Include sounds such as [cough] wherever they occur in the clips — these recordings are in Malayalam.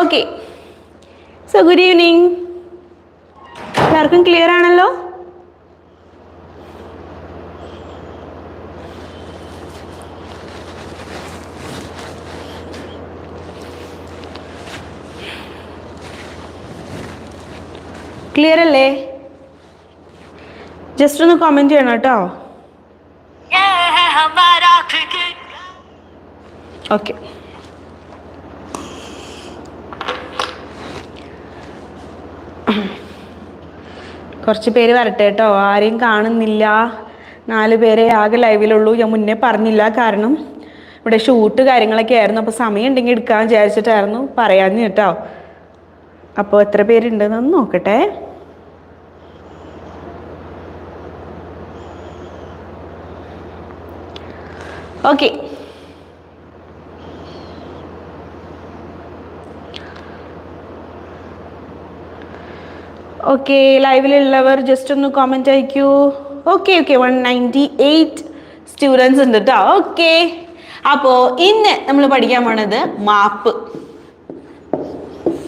ഓക്കെ സോ ഗുഡ് ഈവനിങ് എല്ലാവർക്കും ക്ലിയർ ആണല്ലോ? ക്ലിയർ അല്ലേ? ജസ്റ്റ് ഒന്ന് കമന്റ് ചെയ്യണം കേട്ടോ. ഓക്കെ കുറച്ച് പേര് വരട്ടെ കേട്ടോ. ആരെയും കാണുന്നില്ല. നാല് പേരെ ആകെ ലൈവിലുള്ളൂ. ഞാൻ മുന്നേ പറഞ്ഞില്ല കാരണം ഇവിടെ ഷൂട്ട് കാര്യങ്ങളൊക്കെ ആയിരുന്നു. അപ്പോൾ സമയം ഉണ്ടെങ്കിൽ എടുക്കാൻ വിചാരിച്ചിട്ടായിരുന്നു പറയാമെന്ന് കേട്ടോ. അപ്പോൾ എത്ര പേരുണ്ടെന്ന് നോക്കട്ടെ. ഓക്കെ. ഓക്കെ ലൈവിലുള്ളവർ ജസ്റ്റ് ഒന്ന് comment അയക്കൂ. Okay okay one ninety eight students ഉണ്ട് കേട്ടോ ഓക്കെ അപ്പോൾ ഇന്ന് നമ്മൾ പഠിക്കാൻ പോണത് മാപ്പ്.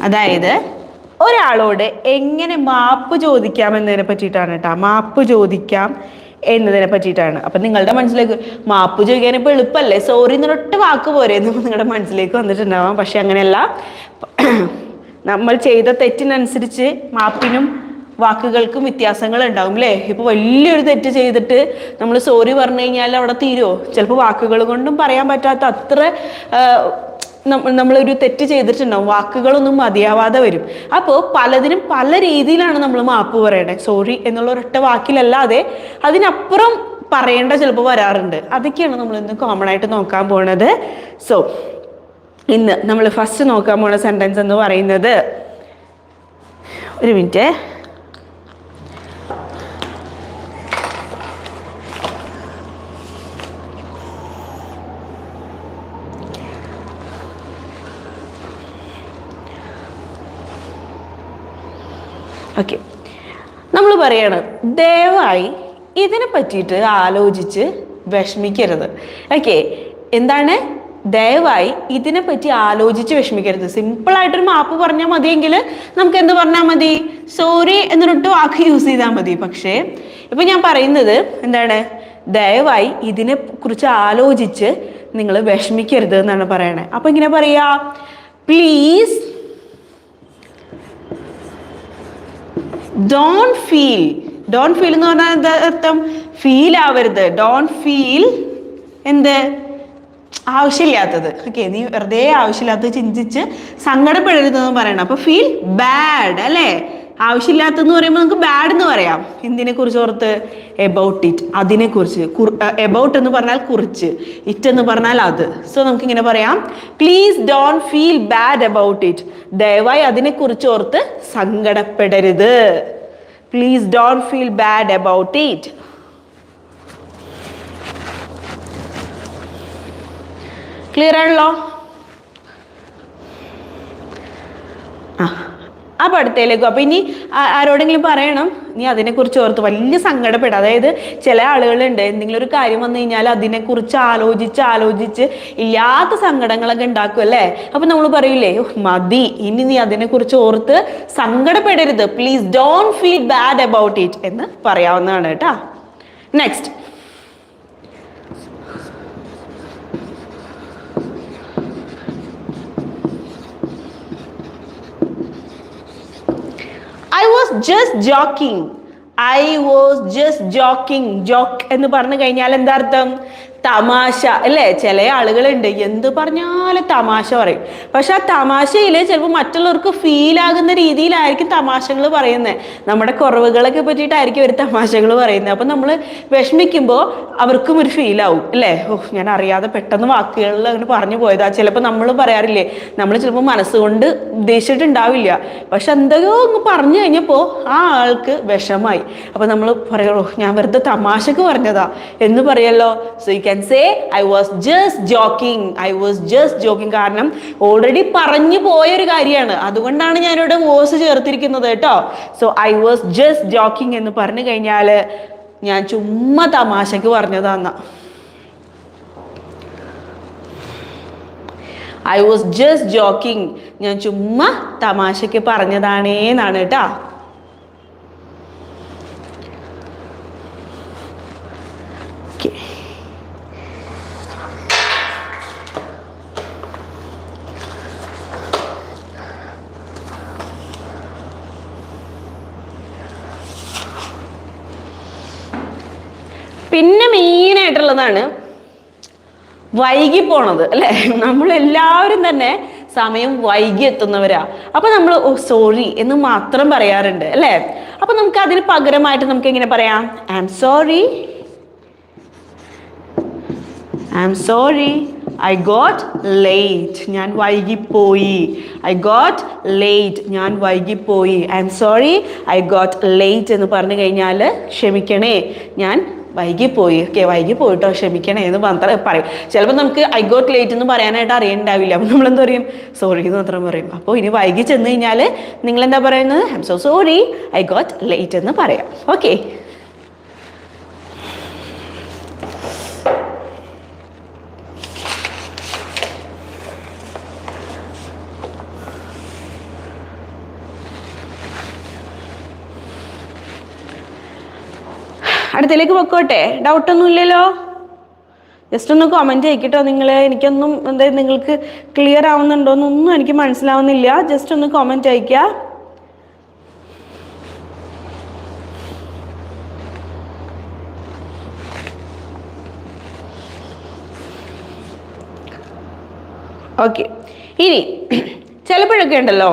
അതായത് ഒരാളോട് എങ്ങനെ മാപ്പ് ചോദിക്കാം എന്നതിനെ പറ്റിയിട്ടാണ് കേട്ടോ മാപ്പ് ചോദിക്കാം എന്നതിനെ പറ്റിയിട്ടാണ്. അപ്പം നിങ്ങളുടെ മനസ്സിലേക്ക് മാപ്പ് ചോദിക്കാൻ ഇപ്പോൾ എളുപ്പമല്ലേ സോറി എന്നൊരൊട്ട് വാക്ക് പോരെ എന്ന് നിങ്ങളുടെ മനസ്സിലേക്ക് വന്നിട്ടുണ്ടാവാം. പക്ഷെ അങ്ങനെയല്ല. നമ്മൾ ചെയ്ത തെറ്റിനനുസരിച്ച് മാപ്പിനും വാക്കുകൾക്കും വ്യത്യാസങ്ങൾ ഉണ്ടാവും അല്ലേ ഇപ്പൊ വലിയൊരു തെറ്റ് ചെയ്തിട്ട് നമ്മൾ സോറി പറഞ്ഞു കഴിഞ്ഞാൽ അവിടെ തീരുമോ ചിലപ്പോൾ വാക്കുകൾ കൊണ്ടും പറയാൻ പറ്റാത്ത അത്ര നമ്മളൊരു തെറ്റ് ചെയ്തിട്ടുണ്ടാവും. വാക്കുകളൊന്നും മതിയാവാതെ വരും. അപ്പോൾ പലതിനും പല രീതിയിലാണ് നമ്മൾ മാപ്പ് പറയേണ്ടത് സോറി എന്നുള്ള ഒരൊറ്റ വാക്കിലല്ലാതെ അതിനപ്പുറം പറയേണ്ട ചിലപ്പോൾ വരാറുണ്ട്. അതൊക്കെയാണ് നമ്മൾ ഇന്ന് കോമൺ ആയിട്ട് നോക്കാൻ പോണത്. സോ ഇന്ന് നമ്മൾ ഫസ്റ്റ് നോക്കാൻ പോണ സെന്റൻസ് എന്ന് പറയുന്നത് ഒരു മിനിറ്റ്. ഓക്കെ നമ്മൾ പറയാണ് ദയവായി ഇതിനെ പറ്റിയിട്ട് ആലോചിച്ച് വിഷമിക്കരുത്. ഓക്കെ എന്താണ്? ദയവായി ഇതിനെ പറ്റി ആലോചിച്ച് വിഷമിക്കരുത്. സിമ്പിളായിട്ടൊരു മാപ്പ് പറഞ്ഞാൽ മതിയെങ്കിൽ നമുക്ക് എന്ത് പറഞ്ഞാൽ മതി? സോറി എന്നിട്ട് വാക്ക് യൂസ് ചെയ്താൽ മതി. പക്ഷേ ഇപ്പം ഞാൻ പറയുന്നത് എന്താണ്? ദയവായി ഇതിനെ കുറിച്ച് ആലോചിച്ച് നിങ്ങൾ വിഷമിക്കരുത് എന്നാണ് പറയണേ. അപ്പം ഇങ്ങനെ പറയാ. Please don't feel don't feel എന്ന് പറഞ്ഞാൽ എന്താ അർത്ഥം? ഫീൽ ആവരുത്. ഡോൺ ഫീൽ എന്ത്? ആവശ്യമില്ലാത്തത്. ഓക്കെ നീ വെറുതെ ആവശ്യമില്ലാത്തത് ചിന്തിച്ച് സങ്കടപ്പെടരുതെന്ന് പറയണം. അപ്പൊ ഫീൽ ബാഡ് അല്ലേ? ആവശ്യമില്ലാത്തതെന്ന് പറയുമ്പോൾ നമുക്ക് ബാഡ് എന്ന് പറയാം. എന്തിനെ കുറിച്ച് ഓർത്ത് എബൌട്ട് ഇറ്റ് അതിനെ കുറിച്ച് എബൌട്ട് എന്ന് പറഞ്ഞാൽ കുറിച്ച്. ഇറ്റ് എന്ന് പറഞ്ഞാൽ അത്. സോ നമുക്ക് ഇങ്ങനെ പറയാം. Please don't feel bad about it ദയവായി അതിനെ കുറിച്ച് ഓർത്ത് സങ്കടപ്പെടരുത്. Please don't feel bad about it clear ആണല്ലോ ആ അപ്പൊ അടുത്തേലേക്കും അപ്പൊ ഇനി ആരോടെങ്കിലും പറയണം? നീ അതിനെക്കുറിച്ച് ഓർത്ത് വലിയ സങ്കടപ്പെടും. അതായത് ചില ആളുകളുണ്ട് എന്തെങ്കിലും ഒരു കാര്യം വന്നു കഴിഞ്ഞാൽ അതിനെക്കുറിച്ച് ആലോചിച്ച് ആലോചിച്ച് ഇല്ലാത്ത സങ്കടങ്ങളൊക്കെ ഉണ്ടാക്കും അല്ലേ? അപ്പൊ നമ്മൾ പറയില്ലേ "ഉഹ്, മതി. ഇനി നീ അതിനെക്കുറിച്ച് ഓർത്ത് സങ്കടപ്പെടരുത്. Please don't feel bad about it എന്ന് പറയാവുന്നതാണ് കേട്ടാ. Next I was just joking I was just joking joke എന്ന് പറഞ്ഞു കഴിഞ്ഞാൽ എന്താ അർത്ഥം? തമാശ അല്ലേ? ചില ആളുകളുണ്ട് എന്ത് പറഞ്ഞാലും തമാശ പറയും. പക്ഷെ ആ തമാശയിൽ ചിലപ്പോൾ മറ്റുള്ളവർക്ക് ഫീൽ ആകുന്ന രീതിയിലായിരിക്കും തമാശകൾ പറയുന്നത് നമ്മുടെ കുറവുകളൊക്കെ പറ്റിയിട്ടായിരിക്കും ഒരു തമാശകൾ പറയുന്നത് അപ്പം നമ്മൾ വിഷമിക്കുമ്പോൾ അവർക്കും ഒരു ഫീൽ ആവും അല്ലേ? ഓ ഞാൻ അറിയാതെ പെട്ടെന്ന് വാക്കുകളിൽ അങ്ങനെ പറഞ്ഞു പോയതാ. ചിലപ്പോൾ നമ്മൾ പറയാറില്ലേ? നമ്മൾ ചിലപ്പോൾ മനസ്സുകൊണ്ട് ഉദ്ദേശിച്ചിട്ടുണ്ടാവില്ല. പക്ഷെ എന്തൊക്കെയോ ഒന്ന് പറഞ്ഞു കഴിഞ്ഞപ്പോൾ ആ ആൾക്ക് വിഷമായി. അപ്പം നമ്മൾ പറയുള്ളൂ ഞാൻ വെറുതെ തമാശക്ക് പറഞ്ഞതാ. എന്ന് പറയല്ലോ? So you say I was just joking I was just joking കാരണം ഓൾറെഡി പറഞ്ഞു പോയൊരു കാര്യമാണ്. അതുകൊണ്ടാണ് ഞാനിവിടെ വോസ് ചേർത്തിരിക്കുന്നത് കേട്ടോ. So I was just joking എന്ന് പറഞ്ഞു കഴിഞ്ഞാൽ ഞാൻ ചുമ്മാ തമാശക്ക് പറഞ്ഞതാന്ന. ഐ വാസ് ജസ്റ്റ് ജോക്കിംഗ് ഞാൻ ചുമ്മാ തമാശയ്ക്ക് പറഞ്ഞതാണേ എന്നാണ് കേട്ടാ Okay. പിന്നെ മെയിനായിട്ടുള്ളതാണ് വൈകി പോണത് അല്ലേ? നമ്മളെല്ലാവരും തന്നെ സമയം വൈകി എത്തുന്നവരാ. അപ്പൊ നമ്മൾ ഓ സോറി എന്ന് മാത്രം പറയാറുണ്ട് അല്ലെ? അപ്പൊ നമുക്ക് അതിന് പകരമായിട്ട് നമുക്ക് എങ്ങനെ പറയാം? I am sorry I am sorry I got late ഞാൻ വൈകിപ്പോയി. ഐ ഗോട്ട് ലേറ്റ് ഞാൻ വൈകിപ്പോയി. I am sorry I got late എന്ന് പറഞ്ഞു കഴിഞ്ഞാൽ ക്ഷമിക്കണേ. ഞാൻ വൈകിപ്പോയി. ഓക്കെ വൈകി പോയിട്ടോ ക്ഷമിക്കണേ എന്ന് മാത്രം പറയും. ചിലപ്പോൾ നമുക്ക് ഐ ഗോട്ട് ലേറ്റ് എന്ന് പറയാനായിട്ട് അറിയണ്ടാവില്ല. അപ്പം നമ്മൾ എന്താ പറയും? സോറി എന്ന് മാത്രം പറയും. അപ്പോൾ ഇനി വൈകി ചെന്ന് കഴിഞ്ഞാൽ നിങ്ങൾ എന്താ പറയുന്നത്? I am so sorry I got late എന്ന് പറയാം. ഓക്കെ. അടുത്തേക്ക് പൊക്കോട്ടെ? ഡൗട്ടൊന്നും ഇല്ലല്ലോ ജസ്റ്റ് ഒന്ന് കമന്റ് ചെയ്യിക്കട്ടോ നിങ്ങൾ എനിക്കൊന്നും എന്താ നിങ്ങൾക്ക് ക്ലിയർ ആവുന്നുണ്ടോ എന്നൊന്നും എനിക്ക് മനസ്സിലാവുന്നില്ല. ജസ്റ്റ് ഒന്ന് കമന്റ് അയക്കുക ഓക്കെ ഇനി ചിലപ്പോഴൊക്കെ ഉണ്ടല്ലോ?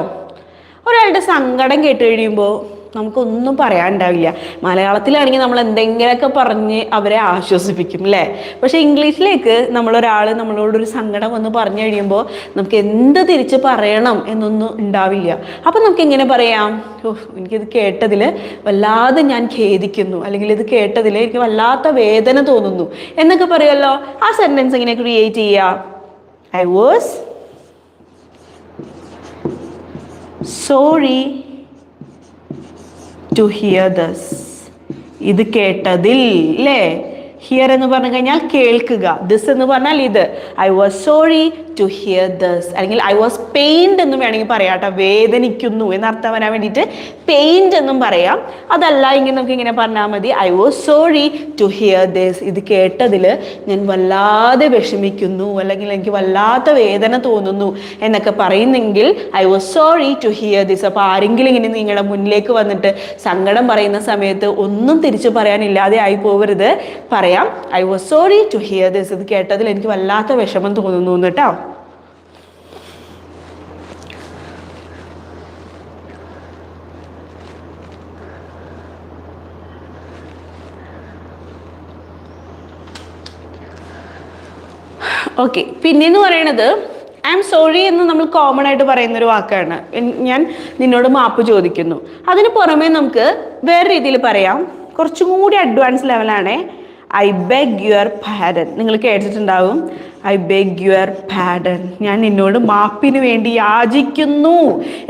ഒരാളുടെ സങ്കടം കേട്ട് കഴിയുമ്പോൾ നമുക്കൊന്നും പറയാനുണ്ടാവില്ല. മലയാളത്തിലാണെങ്കിൽ നമ്മൾ എന്തെങ്കിലുമൊക്കെ പറഞ്ഞ് അവരെ ആശ്വസിപ്പിക്കും അല്ലേ പക്ഷേ ഇംഗ്ലീഷിലേക്ക് നമ്മളൊരാൾ നമ്മളോടൊരു സങ്കടം വന്ന് പറഞ്ഞു കഴിയുമ്പോൾ നമുക്ക് എന്ത് തിരിച്ച് പറയണം എന്നൊന്നും ഉണ്ടാവില്ല. അപ്പം നമുക്ക് എങ്ങനെ പറയാം? ഓ എനിക്കിത് കേട്ടതിൽ വല്ലാതെ ഞാൻ ഖേദിക്കുന്നു. അല്ലെങ്കിൽ ഇത് കേട്ടതിൽ എനിക്ക് വല്ലാത്ത വേദന തോന്നുന്നു. എന്നൊക്കെ പറയുമല്ലോ? ആ സെന്റൻസ് എങ്ങനെ ക്രിയേറ്റ് ചെയ്യുക I was sorry to hear this ഇത് കേട്ടതിൽ അല്ലേ ഹിയർ എന്ന് പറഞ്ഞു കഴിഞ്ഞാൽ കേൾക്കുക. ദിസ് എന്ന് പറഞ്ഞാൽ ഇത്. I was sorry to hear this അല്ലെങ്കിൽ ഐ വാസ് പെയിൻഡ് എന്ന് വേണമെങ്കിൽ പറയാം കേട്ടോ. വേദനിക്കുന്നു എന്നർത്ഥം വരാൻ വേണ്ടിയിട്ട് പെയിൻഡ് എന്നും പറയാം. അതല്ല എങ്കിൽ നമുക്ക് ഇങ്ങനെ പറഞ്ഞാൽ മതി. I was sorry to hear this ഇത് കേട്ടതിൽ ഞാൻ വല്ലാതെ വിഷമിക്കുന്നു അല്ലെങ്കിൽ എനിക്ക് വല്ലാത്ത വേദന തോന്നുന്നു എന്നൊക്കെ പറയുന്നെങ്കിൽ I was sorry to hear this അപ്പോൾ ആരെങ്കിലും ഇങ്ങനെ നിങ്ങളുടെ മുന്നിലേക്ക് വന്നിട്ട് സങ്കടം പറയുന്ന സമയത്ത് ഒന്നും തിരിച്ചു പറയാനില്ലാതെ ആയി പോകരുത് പറയാം I was sorry to hear this ഇത് കേട്ടതിൽ എനിക്ക് വല്ലാത്ത വിഷമം തോന്നുന്നു കേട്ടോ ഓക്കെ പിന്നെന്ന് പറയണത് ഐ എം സോറി എന്ന് നമ്മൾ കോമൺ ആയിട്ട് പറയുന്ന ഒരു വാക്കാണ് ഞാൻ നിന്നോട് മാപ്പ് ചോദിക്കുന്നു. അതിന് പുറമേ നമുക്ക് വേറെ രീതിയിൽ പറയാം. കുറച്ചും കൂടി അഡ്വാൻസ് ലെവലാണ് ഐ ബെഗ് യുവർ ഭാരൻ നിങ്ങൾ കേട്ടിട്ടുണ്ടാവും. ഐ ബെഗ് യുവർ പാഡൻ ഞാൻ നിന്നോട് മാപ്പിന് വേണ്ടി യാചിക്കുന്നു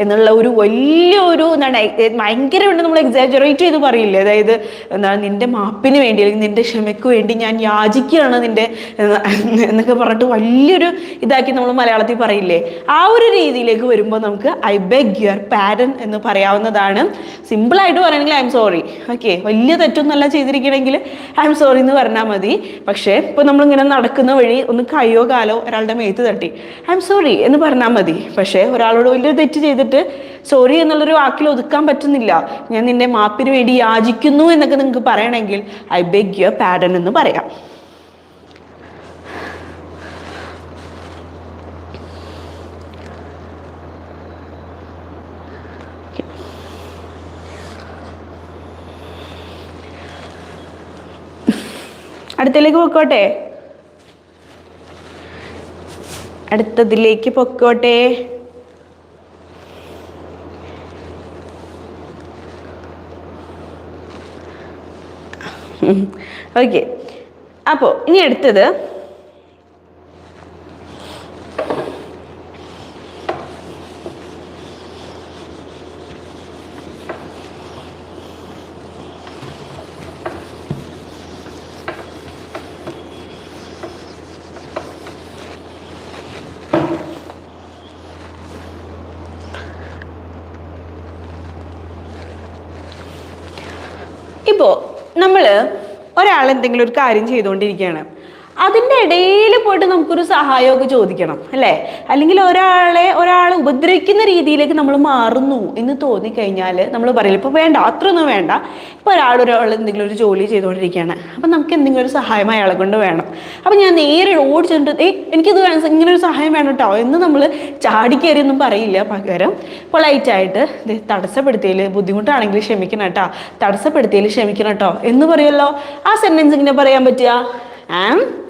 എന്നുള്ള ഒരു വലിയ ഒരു എന്താണ് ഭയങ്കര ഭയങ്കരമായിട്ട് നമ്മൾ എക്സാജറേറ്റ് ചെയ്ത് പറയില്ലേ? അതായത് എന്താണ് നിന്റെ മാപ്പിന് വേണ്ടി അല്ലെങ്കിൽ നിന്റെ ക്ഷമയ്ക്ക് വേണ്ടി ഞാൻ യാചിക്കുകയാണ് നിന്റെ എന്ന് എന്നൊക്കെ പറഞ്ഞിട്ട് വലിയൊരു ഇതാക്കി നമ്മൾ മലയാളത്തിൽ പറയില്ലേ? ആ ഒരു രീതിയിലേക്ക് വരുമ്പോൾ നമുക്ക് ഐ ബെഗ് യുവർ പാരൻ എന്ന് പറയാവുന്നതാണ്. സിമ്പിളായിട്ട് പറയണമെങ്കിൽ ഐ എം സോറി ഓക്കെ വലിയ തെറ്റൊന്നുമല്ല ചെയ്തിരിക്കണമെങ്കിൽ ഐ എം സോറി എന്ന് പറഞ്ഞാൽ മതി. പക്ഷേ ഇപ്പോൾ നമ്മളിങ്ങനെ നടക്കുന്ന വഴി ഒന്ന് കയ്യോ കാലോ ഒരാളുടെ മേത്ത് തട്ടി. ഐ എം സോറി എന്ന് പറഞ്ഞാൽ മതി. പക്ഷേ ഒരാളോട് വലിയൊരു തെറ്റ് ചെയ്തിട്ട് സോറി എന്നുള്ളൊരു വാക്കിൽ ഒതുക്കാൻ പറ്റുന്നില്ല. ഞാൻ നിന്റെ മാപ്പിന് വേണ്ടി യാചിക്കുന്നു എന്നൊക്കെ നിങ്ങൾക്ക് പറയണമെങ്കിൽ ഐ ബെഗ് യുവർ പാഡൻ എന്ന് പറയാം. അടുത്തേക്ക് പൊക്കോട്ടെ. അടുത്തതിലേക്ക് പൊക്കോട്ടെ. ഓക്കെ. അപ്പോൾ ഇനി അടുത്തത് ഇപ്പോൾ നമ്മൾ ഒരാൾ എന്തെങ്കിലും ഒരു കാര്യം ചെയ്തുകൊണ്ടിരിക്കുകയാണ് അതിന്റെ ഇടയിൽ പോയിട്ട് നമുക്കൊരു സഹായമൊക്കെ ചോദിക്കണം അല്ലേ? അല്ലെങ്കിൽ ഒരാളെ ഒരാളെ ഉപദ്രവിക്കുന്ന രീതിയിലേക്ക് നമ്മൾ മാറുന്നു എന്ന് തോന്നിക്കഴിഞ്ഞാൽ നമ്മൾ പറയില്ല ഇപ്പോൾ വേണ്ട അത്രയൊന്നും വേണ്ട. ഇപ്പോൾ ഒരാൾ ഒരാൾ എന്തെങ്കിലും ഒരു ജോലി ചെയ്തുകൊണ്ടിരിക്കുകയാണ്. അപ്പം നമുക്ക് എന്തെങ്കിലും ഒരു സഹായം അയാളെ കൊണ്ട് വേണം. അപ്പം ഞാൻ നേരെ ഓടി ചെന്നിട്ട് ഏയ് എനിക്കിത് വേണം ഇങ്ങനെ ഒരു സഹായം വേണം കേട്ടോ എന്ന് നമ്മൾ ചാടിക്കയറിയൊന്നും പറയില്ല. പകരം പൊളൈറ്റായിട്ട് ഇത് തടസ്സപ്പെടുത്തിയതിൽ ബുദ്ധിമുട്ടാണെങ്കിൽ ക്ഷമിക്കണം കേട്ടോ തടസ്സപ്പെടുത്തിയതിൽ ക്ഷമിക്കണം കേട്ടോ എന്ന് പറയുമല്ലോ. ആ സെന്റൻസ് ഇങ്ങനെ പറയാൻ പറ്റുക? ആം?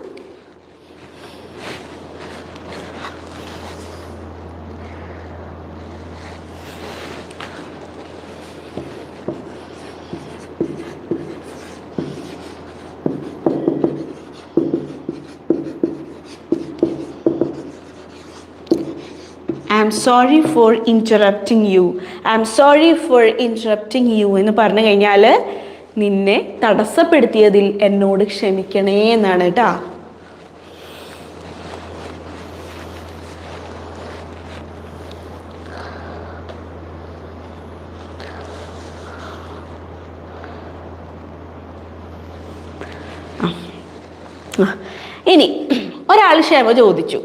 Sorry for interrupting you I am sorry for interrupting you എന്ന് പറഞ്ഞു കഴിഞ്ഞാൽ നിന്നെ തടസ്സപ്പെടുത്തിയതിൽ എന്നോട് ക്ഷമിക്കണേ എന്നാണ് കേട്ടോ. ഇനി ഒരാൾ ക്ഷമ ചോദിച്ചു.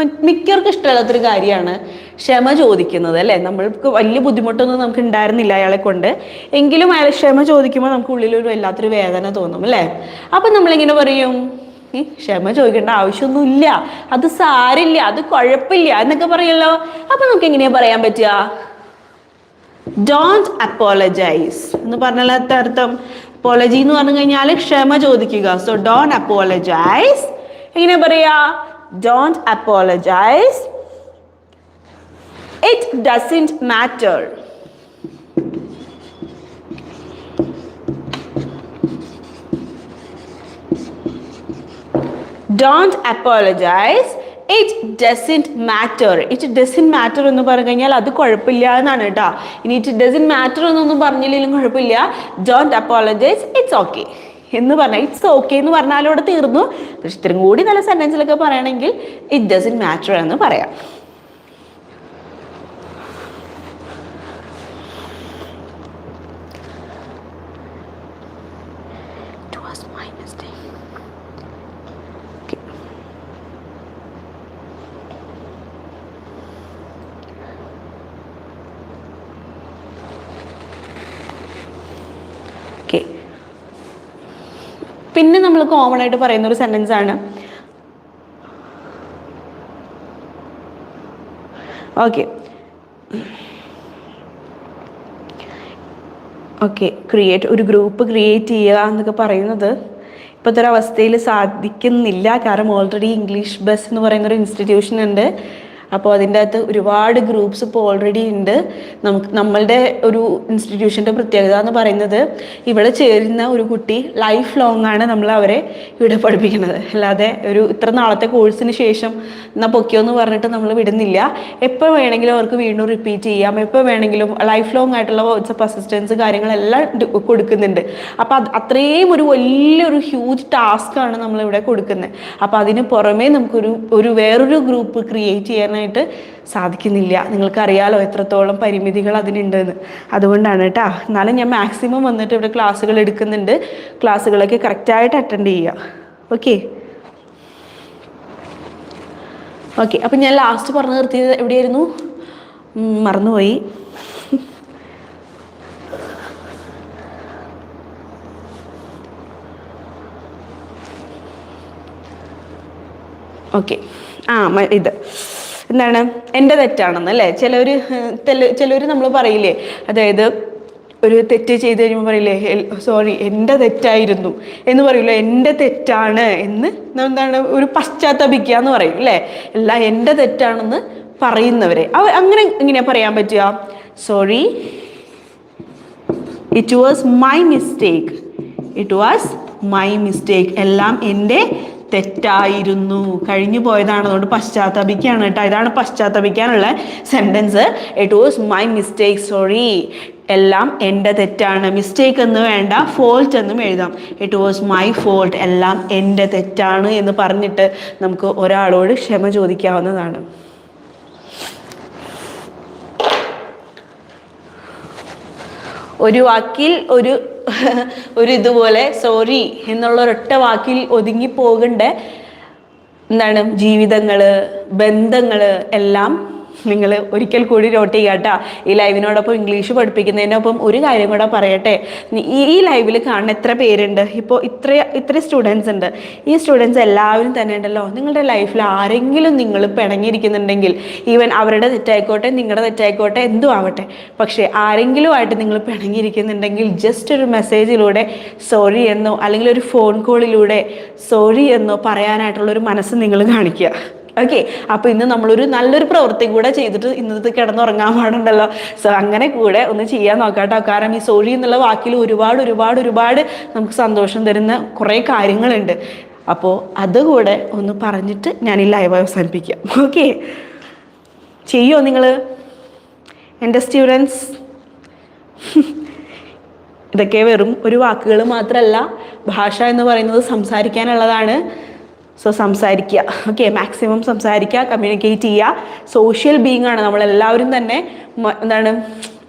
മിക്കവർക്കും ഇഷ്ടമില്ലാത്തൊരു കാര്യമാണ് ക്ഷമ ചോദിക്കുന്നത് അല്ലേ? നമ്മൾക്ക് വലിയ ബുദ്ധിമുട്ടൊന്നും നമുക്ക് ഉണ്ടായിരുന്നില്ല അയാളെ കൊണ്ട്. എങ്കിലും അയാൾ ക്ഷമ ചോദിക്കുമ്പോൾ നമുക്ക് ഉള്ളിലൊരു വല്ലാത്തൊരു വേദന തോന്നും അല്ലേ? അപ്പം നമ്മളിങ്ങനെ പറയും "ഈ ക്ഷമ ചോദിക്കേണ്ട ആവശ്യമൊന്നുമില്ല. അത് സാരില്ല അത് കുഴപ്പമില്ല എന്നൊക്കെ പറയല്ലോ. അപ്പം നമുക്ക് എങ്ങനെയാ പറയാൻ പറ്റുക? ഡോണ്ട് അപ്പോളജൈസ് എന്ന് പറഞ്ഞാൽ അർത്ഥം? അപ്പോളജി എന്ന് പറഞ്ഞു കഴിഞ്ഞാൽ ക്ഷമ ചോദിക്കുക. സോ ഡോണ്ട് അപ്പോളജൈസ് എങ്ങനെയാ പറയാ? Don't apologize. It doesn't matter. Don't apologize it doesn't matter it doesn't matter എന്ന് പറഞ്ഞു കഴിഞ്ഞാൽ അത് കുഴപ്പമില്ല എന്നാണ് കേട്ടോ. ഇനി ഇറ്റ് ഡസന്റ് മാറ്റർ എന്നൊന്നും പറഞ്ഞില്ലെങ്കിലും കുഴപ്പമില്ല. ഡോണ്ട് അപ്പോളജൈസ് ഇറ്റ്സ് ഓക്കെ എന്ന് പറഞ്ഞാൽ ഇറ്റ്സ് ഓക്കെ എന്ന് പറഞ്ഞാലും ഇവിടെ തീർന്നു. പക്ഷെ ഇത്രയും കൂടി നല്ല സെന്റൻസിലൊക്കെ പറയണമെങ്കിൽ ഇറ്റ് ഡസന്റ് മാറ്റർ എന്ന് പറയാം It was my mistake. Okay. Okay പിന്നെ നമ്മൾ കോമൺ ആയിട്ട് പറയുന്ന ഒരു സെന്റൻസ് ആണ്. ഓക്കെ ഓക്കെ ക്രിയേറ്റ് ഒരു ഗ്രൂപ്പ് ക്രിയേറ്റ് ചെയ്യുക എന്നൊക്കെ പറയുന്നത് ഇപ്പോഴത്തെ ഒരു അവസ്ഥയിൽ സാധിക്കുന്നില്ല. കാരണം ഓൾറെഡി ഇംഗ്ലീഷ് ബസ് എന്ന് പറയുന്ന ഒരു ഇൻസ്റ്റിറ്റ്യൂഷൻ ഉണ്ട്. അപ്പോൾ അതിന്റെ അകത്ത് ഒരുപാട് ഗ്രൂപ്പ്സ് ഇപ്പോൾ ഓൾറെഡി ഉണ്ട്. നമുക്ക് നമ്മളുടെ ഒരു ഇൻസ്റ്റിറ്റ്യൂഷന്റെ പ്രത്യേകത എന്ന് പറയുന്നത് ഇവിടെ ചേരുന്ന ഒരു കുട്ടി ലൈഫ് ലോങ് ആണ് നമ്മൾ അവരെ ഇവിടെ പഠിപ്പിക്കുന്നത്. അല്ലാതെ ഒരു ഇത്ര നാളത്തെ കോഴ്സിന് ശേഷം എന്നാൽ പൊക്കിയോ എന്ന് പറഞ്ഞിട്ട് നമ്മൾ വിടുന്നില്ല. എപ്പോൾ വേണമെങ്കിലും അവർക്ക് വീണ്ടും റിപ്പീറ്റ് ചെയ്യാം. എപ്പോൾ വേണമെങ്കിലും ലൈഫ് ലോങ് ആയിട്ടുള്ള വാട്സപ്പ് അസിസ്റ്റൻസ് കാര്യങ്ങളെല്ലാം കൊടുക്കുന്നുണ്ട്. അപ്പോൾ അത് അത്രയും ഒരു വലിയൊരു ഹ്യൂജ് ടാസ്ക്കാണ് നമ്മളിവിടെ കൊടുക്കുന്നത്. അപ്പോൾ അതിന് പുറമേ നമുക്കൊരു ഒരു വേറൊരു ഗ്രൂപ്പ് ക്രിയേറ്റ് ചെയ്യാനായിട്ട് സാധിക്കുന്നില്ല. നിങ്ങൾക്കറിയാലോ എത്രത്തോളം പരിമിതികൾ അതിനുണ്ടെന്ന്. അതുകൊണ്ടാണ് കേട്ടോ എന്നാലും ഞാൻ മാക്സിമം വന്നിട്ട് ഇവിടെ ക്ലാസ്സുകൾ എടുക്കുന്നുണ്ട്. ക്ലാസ്സുകളൊക്കെ കറക്റ്റായിട്ട് അറ്റൻഡ് ചെയ്യുക ഓക്കെ ഓക്കെ അപ്പം ഞാൻ ലാസ്റ്റ് പറഞ്ഞു നിർത്തിയത് എവിടെയായിരുന്നു? മറന്നുപോയി. ഓക്കെ ആ ഇത്. എന്താണ്? എന്റെ തെറ്റാണെന്ന് അല്ലേ? ചിലർ ചിലർ നമ്മൾ പറയില്ലേ? അതായത് ഒരു തെറ്റ് ചെയ്ത് കഴിയുമ്പോൾ പറയില്ലേ സോറി എന്റെ തെറ്റായിരുന്നു എന്ന് പറയില്ലേ എന്റെ തെറ്റാണ് എന്ന് എന്താണ് ഒരു പശ്ചാത്തപിക്കുക എന്ന് പറയും അല്ലേ? എല്ലാം എന്റെ തെറ്റാണെന്ന് പറയുന്നവരെ. അങ്ങനെ എങ്ങനെയാ പറയാൻ പറ്റുക? Sorry it was my mistake it was my mistake എല്ലാം എന്റെ തെറ്റായിരുന്നു. കഴിഞ്ഞു പോയതാണ്. അതുകൊണ്ട് പശ്ചാത്തപിക്കുകയാണ് കേട്ടോ. ഇതാണ് പശ്ചാത്തപിക്കാനുള്ള sentence it was my mistake sorry എല്ലാം എന്റെ തെറ്റാണ്. മിസ്റ്റേക്ക് എന്ന് വേണ്ട. ഫോൾട്ട് എന്നും എഴുതാം. ഇറ്റ് വാസ് മൈ ഫോൾട്ട് എല്ലാം എന്റെ തെറ്റാണ് എന്ന് പറഞ്ഞിട്ട് നമുക്ക് ഒരാളോട് ക്ഷമ ചോദിക്കാവുന്നതാണ്. ഒരു വാക്കിൽ ഒരു [laughs] ഒരു ഇതുപോലെ സോറി എന്നുള്ള ഒരൊറ്റ വാക്കിൽ ഒതുങ്ങി പോകേണ്ട എന്താണ് ജീവിതങ്ങൾ ബന്ധങ്ങൾ എല്ലാം നിങ്ങൾ ഒരിക്കൽ കൂടി നോട്ട് ചെയ്യാട്ടോ. ഈ ലൈവിനോടൊപ്പം ഇംഗ്ലീഷ് പഠിപ്പിക്കുന്നതിനൊപ്പം ഒരു കാര്യം കൂടെ പറയട്ടെ. ഈ ലൈവിൽ കാണുന്ന എത്ര പേരുണ്ട്? ഇപ്പോൾ ഇത്ര ഇത്ര സ്റ്റുഡൻസ് ഉണ്ട്. ഈ സ്റ്റുഡൻസ് എല്ലാവരും തന്നെ ഉണ്ടല്ലോ. നിങ്ങളുടെ ലൈഫിൽ ആരെങ്കിലും നിങ്ങൾ പിണങ്ങിയിരിക്കുന്നുണ്ടെങ്കിൽ ഈവൻ അവരുടെ തെറ്റായിക്കോട്ടെ നിങ്ങളുടെ തെറ്റായിക്കോട്ടെ എന്തും ആവട്ടെ. പക്ഷേ ആരെങ്കിലും ആയിട്ട് നിങ്ങൾ പിണങ്ങിയിരിക്കുന്നുണ്ടെങ്കിൽ ജസ്റ്റ് ഒരു മെസ്സേജിലൂടെ സോറി എന്നോ അല്ലെങ്കിൽ ഒരു ഫോൺ കോളിലൂടെ സോറി എന്നോ പറയാനായിട്ടുള്ള ഒരു മനസ്സ് നിങ്ങൾ കാണിക്കുക. ഓക്കെ അപ്പൊ ഇന്ന് നമ്മളൊരു നല്ലൊരു പ്രവൃത്തി കൂടെ ചെയ്തിട്ട് ഇന്നത്തെ കിടന്നുറങ്ങാൻ പാടുണ്ടല്ലോ. സോ അങ്ങനെ കൂടെ ഒന്ന് ചെയ്യാൻ നോക്കാട്ടോ. കാരണം ഈ സോഴി എന്നുള്ള വാക്കിൽ ഒരുപാട് ഒരുപാട് ഒരുപാട് നമുക്ക് സന്തോഷം തരുന്ന കുറേ കാര്യങ്ങളുണ്ട്. അപ്പോൾ അതുകൂടെ ഒന്ന് പറഞ്ഞിട്ട് ഞാൻ ഈ ലൈവ് അവസാനിപ്പിക്കാം. ഓക്കെ ചെയ്യോ നിങ്ങൾ എന്റെ സ്റ്റുഡൻസ് ഇതൊക്കെ വെറും ഒരു വാക്കുകൾ മാത്രമല്ല ഭാഷ എന്ന് പറയുന്നത് സംസാരിക്കാനുള്ളതാണ്. സോ സംസാരിക്കുക. ഓക്കെ മാക്സിമം സംസാരിക്കുക കമ്മ്യൂണിക്കേറ്റ് ചെയ്യുക. സോഷ്യൽ ബീങ് ആണ് നമ്മളെല്ലാവരും തന്നെ എന്താണ്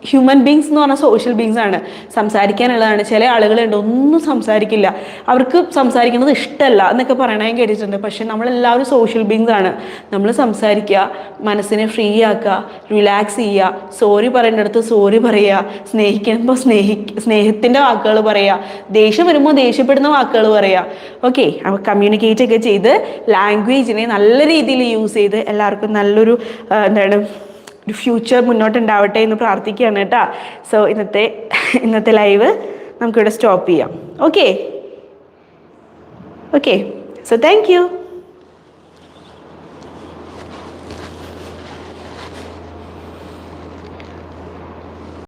ഹ്യൂമൻ ബീങ്സ് എന്ന് പറഞ്ഞാൽ സോഷ്യൽ ബീങ്സ് ആണ്. സംസാരിക്കാനുള്ളതാണ്. ചില ആളുകളുണ്ട് ഒന്നും സംസാരിക്കില്ല. അവർക്ക് സംസാരിക്കുന്നത് ഇഷ്ടമല്ല എന്നൊക്കെ പറയണേ കേട്ടിട്ടുണ്ട്. പക്ഷെ നമ്മളെല്ലാവരും സോഷ്യൽ ബീങ്സ് ആണ്. നമ്മൾ സംസാരിക്കുക മനസ്സിനെ ഫ്രീ ആക്കുക റിലാക്സ് ചെയ്യുക സോറി പറയേണ്ടടുത്ത് സോറി പറയുക സ്നേഹിക്കുമ്പോൾ സ്നേഹി സ്നേഹത്തിന്റെ വാക്കുകൾ പറയുക ദേഷ്യം വരുമ്പോൾ ദേഷ്യപ്പെടുന്ന വാക്കുകൾ പറയുക. ഓക്കെ അപ്പോൾ കമ്മ്യൂണിക്കേറ്റ് ഒക്കെ ചെയ്ത് ലാംഗ്വേജിനെ നല്ല രീതിയിൽ യൂസ് ചെയ്ത് എല്ലാവർക്കും നല്ലൊരു എന്താണ് ഒരു ഫ്യൂച്ചർ മുന്നോട്ടുണ്ടാവട്ടെ എന്ന് പ്രാർത്ഥിക്കുകയാണ് കേട്ടോ. സോ ഇന്നത്തെ ഇന്നത്തെ ലൈവ് നമുക്കിവിടെ സ്റ്റോപ്പ് ചെയ്യാം. Okay okay so thank you